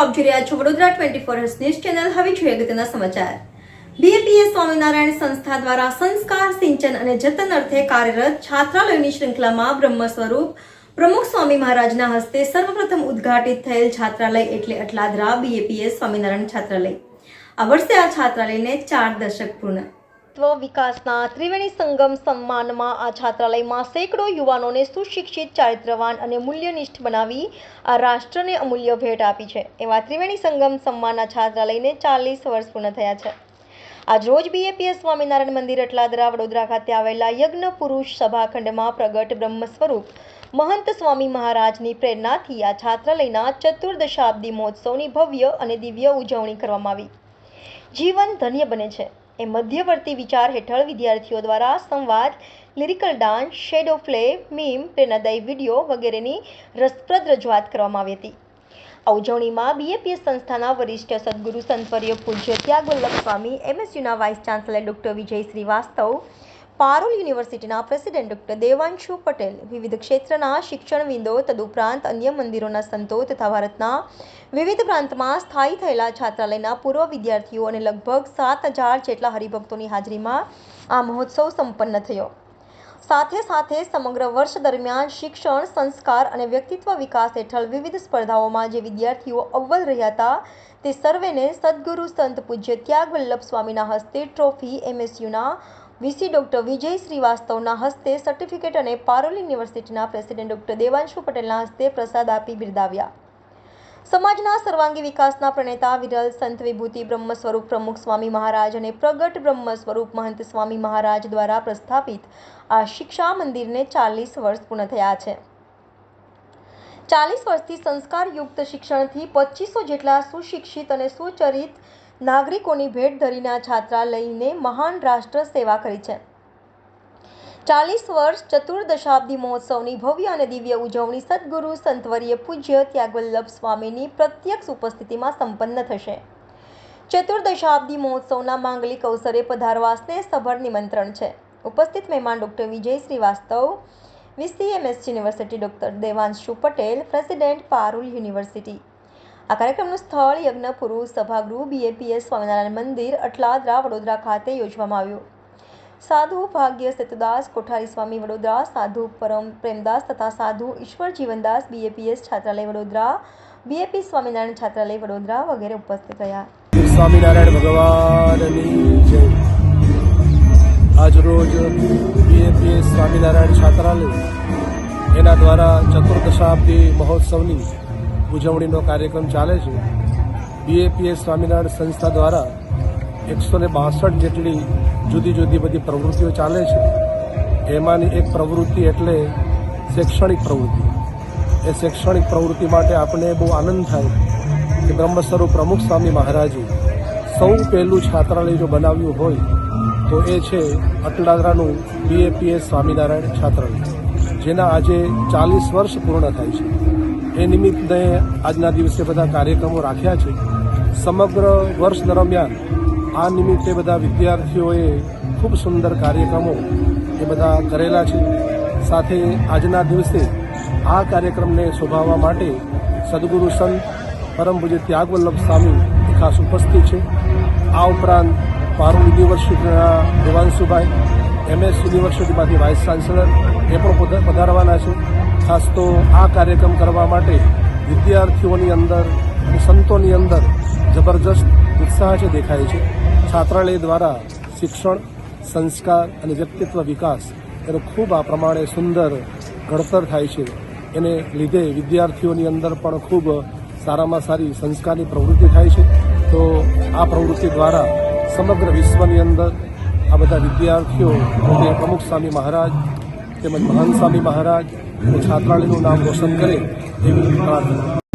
આપ જોઈ રહ્યા છો Vadodara twenty four news channel. હવે જોઈએ અગત્યના સમાચાર. બીએપીએસ સ્વામિનારાયણ સંસ્થા દ્વારા સંસ્કાર, સિંચન અને જતન અર્થે કાર્યરત છાત્રાલયની શૃંખલામાં બ્રહ્મ સ્વરૂપ પ્રમુખ સ્વામી મહારાજના હસ્તે સર્વપ્રથમ ઉદ્ઘાટિત થયેલ છાત્રાલય એટલે અટલાદરા બીએપીએસ સ્વામિનારાયણ છાત્રાલય. આ વર્ષે આ છાત્રાલયને ચાર દશક પૂર્ણ સ્વ વિકાસના ત્રિવેણી સંગમ સન્માનમાં આ છાત્રાલયમાં સેંકડો યુવાનોને સુશિક્ષિત, ચારિત્રવાન અને મૂલ્યનિષ્ઠ બનાવી આ રાષ્ટ્રને અમૂલ્ય ભેટ આપી છે. એવા ત્રિવેણી સંગમ સન્માનના છાત્રાલયને ચાલીસ વર્ષ પૂર્ણ થયા છે. આજ રોજ બીએપીએસ સ્વામિનારાયણ મંદિર અટલાદરા, વડોદરા ખાતે આવેલા યજ્ઞ પુરુષ સભાખંડમાં પ્રગટ બ્રહ્મ સ્વરૂપ મહંત સ્વામી મહારાજની પ્રેરણાથી આ છાત્રાલયના ચતુર્દશાબ્દી મહોત્સવની ભવ્ય અને દિવ્ય ઉજવણી કરવામાં આવી. જીવન ધન્ય બને છે. એ મધ્યવર્તી વિચાર હેઠળ વિદ્યાર્થીઓ દ્વારા સંવાદ lyrical dance shadow play mime પ્રેરણાદાયી વીડિયો વગેરેની રસપ્રદ રજૂઆત કરવામાં આવી હતી. આ ઉજવણીમાં બીએપીએસ સંસ્થાના વરિષ્ઠ સદગુરુ સંતવર્ય પૂજ્ય Tyag Vallabh Swami એમએસયુના vice chancellor doctor Vijay Shrivastava Parul યુનિવર્સિટીના પ્રેસિડેન્ટ ડોક્ટર દેવાંશુ પટેલ, વિવિધ ક્ષેત્રના શિક્ષણવિદો તદુપરાંત અન્ય મંદિરોના સંતો તથા ભારતના વિવિધ પ્રાંતમાં સ્થાયી થયેલા છાત્રાલયના પૂર્વ વિદ્યાર્થીઓ અને લગભગ સાત હજાર જેટલા હરિભક્તોની હાજરીમાં આ મહોત્સવ સંપન્ન થયો. સાથે સાથે સમગ્ર વર્ષ દરમિયાન શિક્ષણ, સંસ્કાર અને વ્યક્તિત્વ વિકાસ હેઠળ વિવિધ સ્પર્ધાઓમાં જે વિદ્યાર્થીઓ અવ્વલ રહ્યા હતા, તે સર્વેને સદગુરુ સંત પૂજ્ય ત્યાગ વલ્લભ સ્વામીના હસ્તે ટ્રોફી, એમએસયુના વીસી ડોક્ટર વિજય શ્રીવાસ્તવના હસ્તે સર્ટિફિકેટ અને પારોલ યુનિવર્સિટીના પ્રેસિડેન્ટ ડોક્ટર દેવાંશુ પટેલના હસ્તે પ્રસાદ આપી બિરદાવ્યા. સમાજના સર્વાંગી વિકાસના પ્રણેતા વિરલ સંત વિભૂતિ બ્રહ્મ સ્વરૂપ પ્રમુખ સ્વામી મહારાજ અને પ્રગટ બ્રહ્મ સ્વરૂપ મહંત સ્વામી મહારાજ દ્વારા પ્રસ્થાપિત આ શિક્ષા મંદિરને ચાલીસ વર્ષ પૂર્ણ થયા છે. ચાલીસ વર્ષથી સંસ્કારયુક્ત શિક્ષણથી પચીસો જેટલા સુશિક્ષિત અને સુચરિત નાગરિકોની ભેટ ધરીને આ છાત્રાલયને મહાન રાષ્ટ્ર સેવા કરી છે. ચાલીસ વર્ષ ચતુર્દશાબ્દી મહોત્સવની ભવ્ય અને દિવ્ય ઉજવણી સદગુરુ સંતવર્ય પૂજ્ય ત્યાગવલ્લભ સ્વામીની પ્રત્યક્ષ ઉપસ્થિતિમાં સંપન્ન થશે. ચતુર્દશાબ્દી મહોત્સવના માંગલિક અવસરે પધારવા સ્નેહસભર નિમંત્રણ છે. ઉપસ્થિત મહેમાન doctor Vijay Shrivastava, VCMS university doctor Devanshu Patel, president Parul university આ કાર્યક્રમનું સ્થળ યજ્ઞ પુરુષ સભાગૃહ બીએપીએસ સ્વામિનારાયણ મંદિર અટલાદરા વડોદરા ખાતે યોજવામાં આવ્યું. સાધુ ભાગ્ય સેતુદાસ કોઠારી સ્વામી વડોદરા, સાધુ પરમ પ્રેમદાસ તથા સાધુ ઈશ્વર જીવનદાસ બીએપીએસ છાત્રાલય વડોદરા બીએપી સ્વામિનારાયણ છાત્રાલય વડોદરા વગેરે ઉપસ્થિત રહ્યા. સ્વામિનારાયણ ભગવાનની જય. આજરોજ બીએપીએસ સ્વામિનારાયણ છાત્રાલય એના દ્વારા ચતુર્દશાબ્દી મહોત્સવની ઉજવણીનો કાર્યક્રમ ચાલે છે. બીએપીએસ સ્વામિનારાયણ સંસ્થા દ્વારા એકસો ને જેટલી જુદી જુદી બધી પ્રવૃત્તિઓ ચાલે છે. એમાંની એક પ્રવૃત્તિ એટલે શૈક્ષણિક પ્રવૃત્તિ. એ શૈક્ષણિક પ્રવૃત્તિ માટે આપણને બહુ આનંદ થાય કે બ્રહ્મસ્વરૂપ પ્રમુખ સ્વામી મહારાજે સૌ પહેલું છાત્રાલય જો બનાવ્યું હોય તો એ છે અટલાદરાનું બીએપીએસ સ્વામિનારાયણ છાત્રાલય, જેના આજે ચાલીસ વર્ષ પૂર્ણ થાય છે. એ નિમિત્તે આજના દિવસે બધા કાર્યક્રમો રાખ્યા છે. સમગ્ર વર્ષ દરમિયાન આ નિમિત્તે બધા વિદ્યાર્થીઓએ ખૂબ સુંદર કાર્યક્રમો એ બધા કરેલા છે. સાથે આજના દિવસે આ કાર્યક્રમને શોભાવવા માટે સદગુરુ સંત પરમ પૂજ્ય ત્યાગવલ્લભ સ્વામી ખાસ ઉપસ્થિત છે. આ ઉપરાંત પારૂ યુનિવર્સિટીના દેવાંશુભાઈ એમએસ યુનિવર્સિટીમાંથી વાઇસ ચાન્સેલર એ પણ પધ- પધારવાના છે. ખાસ તો આ કાર્યક્રમ કરવા માટે વિદ્યાર્થીઓની અંદર અને સંતોની અંદર જબરજસ્ત ઉત્સાહ છે, દેખાય છે. છાત્રાલય દ્વારા શિક્ષણ, સંસ્કાર અને વ્યક્તિત્વ વિકાસ એનો ખૂબ આ પ્રમાણે સુંદર ઘડતર થાય છે. એને લીધે વિદ્યાર્થીઓની અંદર પણ ખૂબ સારામાં સારી સંસ્કારની પ્રવૃત્તિ થાય છે. તો આ પ્રવૃત્તિ દ્વારા સમગ્ર વિશ્વની અંદર આ બધા વિદ્યાર્થીઓ પ્રમુખ સ્વામી મહારાજ તેમજ મહાન સ્વામી મહારાજ અને છાત્રાલયનું નામ રોશન કરે એવી પ્રાર્થના